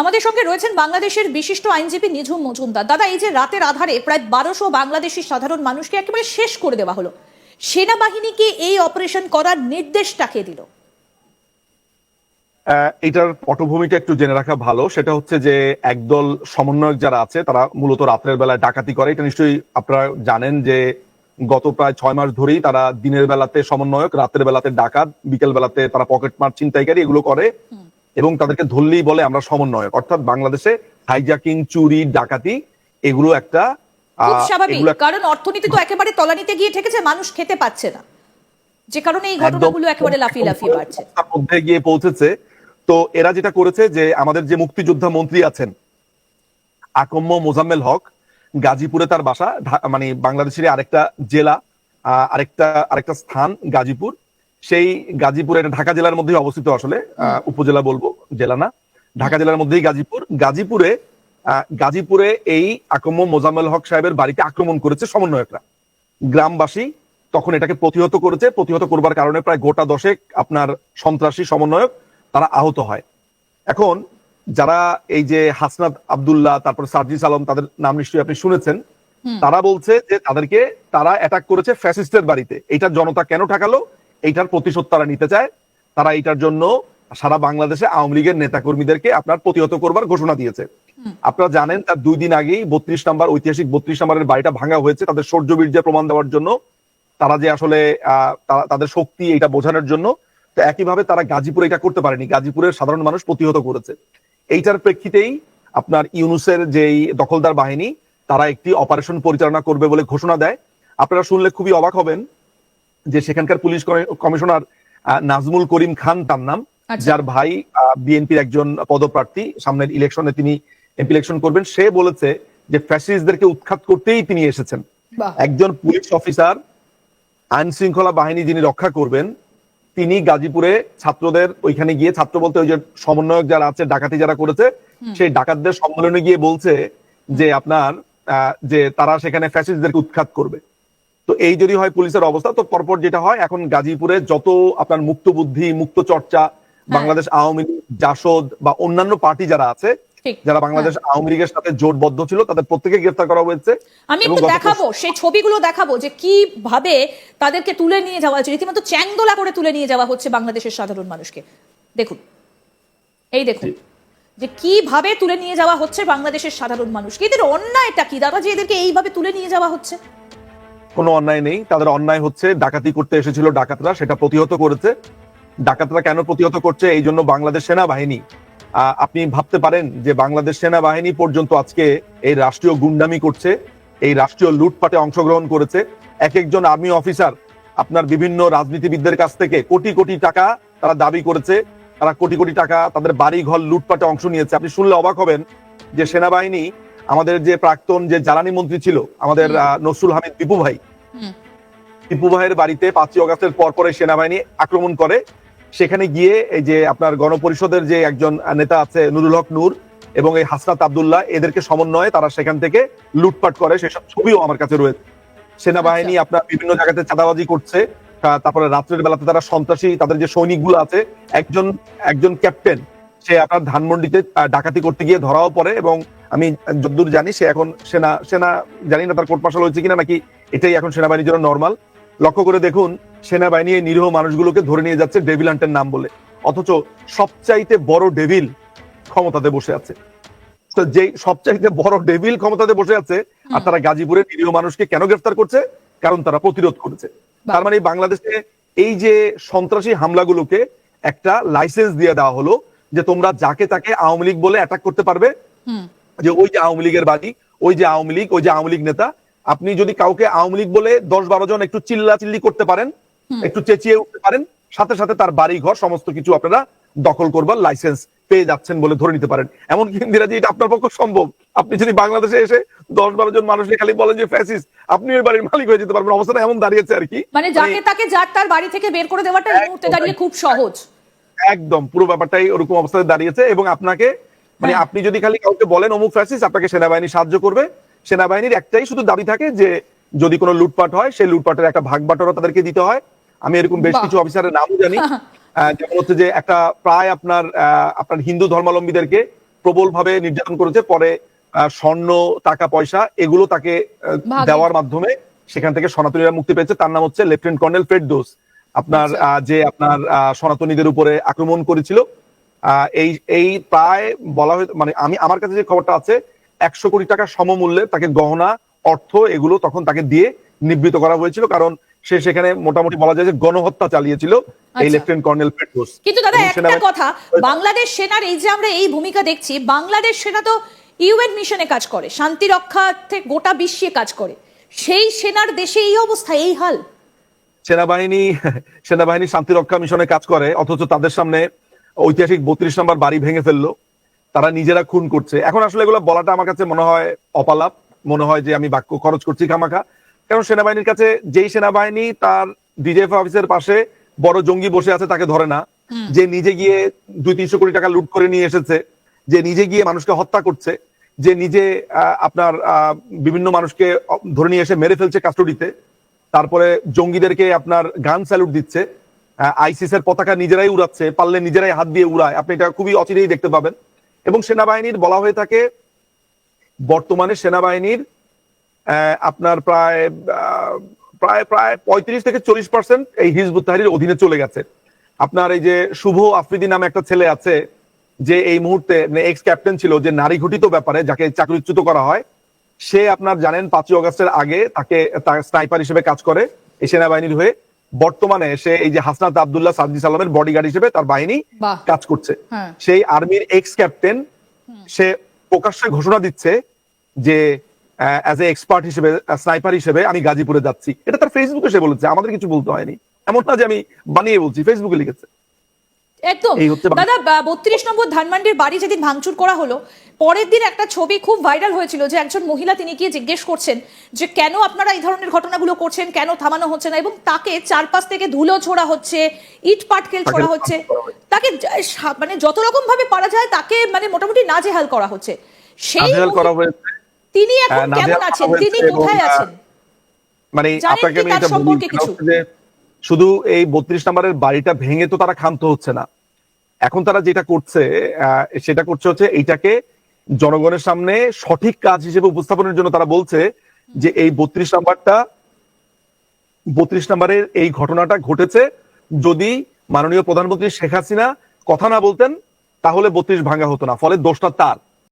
আমাদের সঙ্গে রয়েছেন বাংলাদেশের বিশিষ্ট আইনজীবী নিঝুম মজুমদার। দাদা এই যে রাতের আধারে প্রায় বারোশো বাংলাদেশি সাধারণ মানুষকে একেবারে শেষ করে দেওয়া হলো সেনাবাহিনীকে এই অপারেশন করার নির্দেশটা কে দিল? এটার পটভূমিটা একটু জেনে রাখা ভালো। সেটা হচ্ছে যে একদল সমন্বয়ক যারা আছে তারা মূলত রাত্রের বেলায় ডাকাতি করে। এটা নিশ্চয়ই আপনারা জানেন যে গত প্রায় ছয় মাস ধরেই তারা দিনের বেলাতে সমন্বয়ক রাতের বেলাতে ডাকাত বিকেল বেলাতে তারা পকেট মার ছিনতাইকারী এগুলো করে। এবং তাদেরকে ধরলেই বলে আমরা সমন্বয়ক। অর্থাৎ বাংলাদেশে হাইজাকিং চুরি ডাকাতি এগুলো একটা স্বাভাবিক কারণ অর্থনীতি তো একেবারে তলানিতে গিয়ে ঠেকেছে মানুষ খেতে পাচ্ছে না। যে কারণে এই ঘটনাগুলো একেবারে লাফিয়ে লাফিয়ে বাড়ছে। মধ্যে গিয়ে পৌঁছেছে। তো এরা যেটা করেছে যে আমাদের যে মুক্তিযোদ্ধা মন্ত্রী আছেন আকম্ম মোজাম্মেল হক গাজীপুরে তার বাসা মানে বাংলাদেশের আরেকটা জেলা আহ, আরেকটা আরেকটা স্থান গাজীপুর। সেই গাজীপুরে এটা ঢাকা জেলার মধ্যে অবস্থিত আসলে উপজেলা বলব জেলা না ঢাকা জেলার মধ্যেই গাজীপুর। গাজীপুরে গাজীপুরে এই আকম্ম মোজাম্মেল হক সাহেবের বাড়িতে আক্রমণ করেছে সমন্বয়করা। গ্রামবাসী তখন এটাকে প্রতিহত করেছে। প্রতিহত করবার কারণে প্রায় গোটা দশেক আপনার সন্ত্রাসী সমন্বয়ক তারা আহত হয়। এখন যারা এই যে হাসনাত আব্দুল্লাহ তারপর সার্জিস আলম তাদের নাম নিশ্চয়ই আপনি শুনেছেন তারা বলছে যে তাদেরকে তারা অ্যাটাক করেছে ফ্যাসিস্টের বাড়িতে। এটা জনতা কেন ঠেকালো? এইটার প্রতিশোধ তারা নিতে চায়। তারা এইটার জন্য সারা বাংলাদেশে আওয়ামী লীগের নেতাকর্মীদেরকে আপনার প্রতিহত করবার ঘোষণা দিয়েছে। আপনারা জানেন তার দুই দিন আগেই বত্রিশ নাম্বার ঐতিহাসিক বত্রিশ নাম্বারের বাড়িটা ভাঙা হয়েছে। তাদের শৌর্য বীর্যের প্রমাণ দেওয়ার জন্য তারা যে আসলে তাদের শক্তি এটা বোঝানোর জন্য তো একইভাবে তারা গাজীপুরে এটা করতে পারেনি। গাজীপুরের সাধারণ মানুষ প্রতিহত করেছে। এইটার প্রেক্ষিতেই আপনার ইউনুসের যেই দখলদার বাহিনী তারা একটি অপারেশন পরিচালনা করবে বলে ঘোষণা দেয়। আপনারা শুনলে খুবই অবাক হবেন যে সেখানকার পুলিশ কমিশনার নাজমুল করিম খান তার নাম আচ্ছা। যার ভাই বিএনপির একজন পদপ্রার্থী। সামনের ইলেকশনে তিনি এমপি ইলেকশন করবেন। সে বলেছে যে ফ্যাসিস্টদেরকে উৎখাত করতেই তিনি এসেছেন। একজন পুলিশ অফিসার আইন শৃঙ্খলা বাহিনী যিনি রক্ষা করবেন তিনি গাজীপুরে ছাত্রদের ওইখানে গিয়ে ছাত্র বলতে ওই যে সমন্বয়ক যারা আছে ডাকাতি যারা করেছে সেই ডাকাতদের সম্মেলনে গিয়ে বলছে যে আপনার আহ, যে তারা সেখানে ফ্যাসিস্টদেরকে উৎখাত করবে। তো এই যদি হয় পুলিশের অবস্থা তো পরপর যেটা হয় এখন গাজীপুরে যত আপনার মুক্ত বুদ্ধি মুক্ত চর্চা বাংলাদেশ আওয়ামী লীগ জাসদ বা অন্যান্য পার্টি যারা আছে যারা বাংলাদেশ আওয়ামী লীগের সাথে জোটবদ্ধ ছিল তাদের প্রত্যেকে গ্রেফতার করা হয়েছে আমি একটু দেখাবো সেই ছবিগুলো দেখাবো যে কীভাবে তাদেরকে তুলে নিয়ে যাওয়া হচ্ছে রীতিমতো চ্যাংদোলা করে তুলে নিয়ে যাওয়া হচ্ছে বাংলাদেশের সাধারণ মানুষকে। দেখুন এই দেখুন যে কীভাবে তুলে নিয়ে যাওয়া হচ্ছে বাংলাদেশের সাধারণ মানুষকে। এদের অন্যায়টা কি? দাদা যে এদেরকে এইভাবে তুলে নিয়ে যাওয়া হচ্ছে? কোনো অন্যায় নেই। তাদের অন্যায় হচ্ছে ডাকাতি করতে এসেছিল ডাকাতরা, সেটা প্রতিহত করেছে। ডাকাতরা কেন প্রতিহত করছে? এই জন্য বাংলাদেশ সেনাবাহিনী আপনি ভাবতে পারেন যে বাংলাদেশ সেনাবাহিনী পর্যন্ত আজকে এই রাষ্ট্রীয় গুন্ডামি করছে, এই রাষ্ট্রীয় লুটপাটে অংশগ্রহণ করেছে। এক একজন আর্মি অফিসার আপনার বিভিন্ন রাজনীতিবিদদের কাছ থেকে কোটি কোটি টাকা তারা দাবি করেছে। তারা কোটি কোটি টাকা তাদের বাড়ি ঘর লুটপাটে অংশ নিয়েছে। আপনি শুনলে অবাক হবেন যে সেনাবাহিনী আমাদের যে প্রাক্তন যে জ্বালানি মন্ত্রী ছিল আমাদের নসরুল হামিদ দীপু ভাই। টিপু ভাইয়ের বাড়িতে পাঁচই অগাস্টের পর পরে সেনাবাহিনী আক্রমণ করে। সেখানে গিয়ে এই যে আপনার গণপরিষদের যে একজন নেতা আছে নুরুল হক নূর এবং এই হাসনাত আব্দুল্লাহ এদেরকে সমন্বয়ে তারা সেখান থেকে লুটপাট করে। সেসব ছবিও আমার কাছে রয়েছে। সেনাবাহিনী আপনার বিভিন্ন জায়গাতে চাঁদাবাজি করছে। তারপরে রাত্রের বেলাতে তারা সন্ত্রাসী তাদের যে সৈনিকগুলো আছে একজন একজন ক্যাপ্টেন সে আপনার ধানমন্ডিতে ডাকাতি করতে গিয়ে ধরাও পড়ে এবং আমি যতদূর জানি সে এখন সেনা সেনা জানি না তার কোর্ট মার্শাল হয়েছে কিনা নাকি এটাই এখন সেনাবাহিনীর জন্য নর্মাল লক্ষ্য করে দেখুন সেনাবাহিনী এই নিরীহ মানুষগুলোকে ধরে নিয়ে যাচ্ছে ডেভিল হান্টের নাম বলে। অথচ সবচাইতে বড় ডেভিল ক্ষমতাতে বসে আছে। তো যে সবচাইতে বড় ডেভিল ক্ষমতাতে বসে আছে আর তারা গাজীপুরের নিরীহ মানুষকে কেন গ্রেফতার করছে? কারণ তারা প্রতিরোধ করেছে। তার মানে বাংলাদেশে এই যে সন্ত্রাসী হামলাগুলোকে একটা লাইসেন্স দিয়ে দেওয়া হলো যে তোমরা যাকে তাকে আওয়ামী লীগ বলে অ্যাটাক করতে পারবে। যে ওই যে আওয়ামী লীগের বাড়ি ওই যে আওয়ামী লীগ ওই যে আওয়ামী লীগ নেতা আপনি যদি কাউকে আওয়ামী লীগ বলে দশ বারো জন একটু চিল্লা চিল্লি করতে পারেন একটু চেঁচিয়ে উঠতে পারেন সাথে সাথে তার বাড়ি ঘর সমস্ত কিছু আপনারা দখল করবার লাইসেন্স পেয়ে যাচ্ছেন বলে ধরে নিতে পারেন। এমনকি ইন্দিরাজি এটা আপনার পক্ষে সম্ভব। আপনি যদি বাংলাদেশে এসে দশ বারো জন মানুষকে খালি বলেন যে ফ্যাসিস আপনি ওই বাড়ির মালিক হয়ে যেতে পারবেন। অবস্থাটা এমন দাঁড়িয়েছে আর কি। মানে যাকে তাকে যার তার বাড়ি থেকে বের করে দেওয়াটা এই মুহূর্তে দাঁড়িয়ে খুব সহজ। একদম পুরো ব্যাপারটাই ওরকম অবস্থায় দাঁড়িয়েছে এবং আপনাকে মানে হ্যাঁ। আপনি যদি খালি কাউকে বলেন অমুক ফ্যাসিস আপনাকে সেনাবাহিনী সাহায্য করবে। সেনাবাহিনীর একটাই শুধু দাবি থাকে যে যদি কোনো লুটপাট হয় সেই লুটপাটের একটা ভাগ বাটোয়ারা তাদেরকে দিতে হয়। আমি এরকম বেশ কিছু অফিসারের নামও জানি। আহ, যেমন হচ্ছে যে একটা প্রায় আপনার আহ, আপনার হিন্দু ধর্মাবলম্বীদেরকে প্রবল ভাবে নির্যাতন করেছে। পরে স্বর্ণ টাকা পয়সা এগুলো তাকে দেওয়ার মাধ্যমে সেখান থেকে সনাতনীরা মুক্তি পেয়েছে। তার নাম হচ্ছে লেফটেন্যান্ট কর্নেল ফেরদোস। আপনার আচ্ছা। যে আপনার সনাতনীদের উপরে আক্রমণ করেছিল এই এই প্রায় বলা হয় মানে আমি আমার কাছে যে খবরটা আছে একশো কোটি টাকা সমমূল্যে তাকে গহনা অর্থ এগুলো তখন তাকে দিয়ে নিবৃত করা হয়েছিল কারণ সে সেখানে মোটামুটি বলা যায় যে গণহত্যা চালিয়েছিল এই আচ্ছা। লেফটেন্যান্ট কর্নেল ফেরদোস কিন্তু দাদা একটা কথা বাংলাদেশ সেনার এই যে আমরা এই ভূমিকা দেখছি বাংলাদেশ সেনা তো ইউএন মিশনে কাজ করে শান্তি রক্ষার্থে গোটা বিশ্বে কাজ করে সেই সেনার দেশে এই অবস্থা এই হাল সেনাবাহিনী সেনাবাহিনী শান্তি রক্ষা মিশনে কাজ করে অথচ তাদের সামনে ঐতিহাসিক বত্রিশ নম্বর বাড়ি ভেঙে ফেলল। তারা নিজেরা খুন করছে। এখন আসলে এগুলো বলাটা আমার কাছে মনে হয় অপালাপ। মনে হয় যে আমি বাক্য খরচ করছি খামাখা। কারণ সেনাবাহিনীর কাছে যেই সেনাবাহিনী তার ডিজেএফ অফিসের পাশে বড় জঙ্গি বসে আছে তাকে ধরে না। যে নিজে গিয়ে দুই তিনশো কোটি টাকা লুট করে নিয়ে এসেছে। যে নিজে গিয়ে মানুষকে হত্যা করছে। যে নিজে আহ, আপনার আহ, বিভিন্ন মানুষকে ধরে নিয়ে এসে মেরে ফেলছে কাস্টডিতে তারপরে জঙ্গিদেরকে আপনার গান স্যালুট দিচ্ছে। আইসিস এর পতাকা নিজেরাই উড়াচ্ছে, পারলে নিজেরাই হাত দিয়ে উড়ায়। আপনি এটা খুবই অচিরেই দেখতে পাবেন। এবং সেনাবাহিনীর বলা হয়ে থাকে, বর্তমানে সেনাবাহিনীর আপনার প্রায় প্রায় প্রায় পঁয়ত্রিশ থেকে চল্লিশ পার্সেন্ট এই হিজবুত তাহরির অধীনে চলে গেছে। আপনার এই যে শুভ আফ্রিদি নামে একটা ছেলে আছে, যে এই মুহূর্তে এক্স ক্যাপ্টেন ছিল, যে নারী ঘটিত ব্যাপারে, যাকে চাকরিচ্যুত করা হয় সে আপনার জানেন পাঁচই অগস্টের আগে তাকে স্নাইপার হিসেবে কাজ করে এই সেনাবাহিনীর হয়ে। বর্তমানে সে এই যে হাসনাত আবদুল্লাহ সাদ্দি সালামের বডিগার্ড হিসেবে তার বাহিনী কাজ করছে। হ্যাঁ। সেই আর্মির এক্স ক্যাপ্টেন সে প্রকাশ্যে ঘোষণা দিচ্ছে যে অ্যাজ এ এক্সপার্ট হিসেবে স্নাইপার হিসেবে আমি গাজীপুরে যাচ্ছি। এটা তার ফেসবুকে সে বলেছে আমাদের কিছু বলতে হয়নি। এমন না যে আমি বানিয়ে বলছি ফেসবুকে লিখেছে। একদম। দাদা বত্রিশ নম্বর ধানমান্ডির বাড়ি যেদিন ভাঙচুর করা হলো পরের দিন একটা ছবি খুব ভাইরাল হয়েছিল যে একজন মহিলা তিনি গিয়ে জিজ্ঞেস করছেন যে কেন আপনারা এই ধরনের ঘটনাগুলো করছেন কেন থামানো হচ্ছে না? এবং তাকে চারপাশ থেকে ধুলো ছোড়া হচ্ছে ইট পাটকেল ছোড়া হচ্ছে তাকে মানে যত রকম ভাবে পারা যায় তাকে মানে মোটামুটি নাজেহাল করা হচ্ছে। সেই তিনি এখন হ্যাঁ, কেমন আছেন? তিনি কোথায় আছেন? মানে আপনাকে আমি এটা বলি সম্পর্কে কিছু? যে শুধু এই বত্রিশ নম্বরের বাড়িটা ভেঙে তো তারা ক্ষান্ত হচ্ছে না। এখন তারা যেটা করছে সেটা করছে হচ্ছে এইটাকে জনগণের সামনে সঠিক কাজ হিসেবে উপস্থাপনের জন্য তারা বলছে যে এই বত্রিশ নাম্বারটা, বত্রিশ নম্বরের এই ঘটনাটা ঘটেছে। যদি মাননীয় প্রধানমন্ত্রী শেখ হাসিনা কথা না বলতেন, তাহলে বত্রিশ ভাঙা হতো না। ফলে দোষটা তার।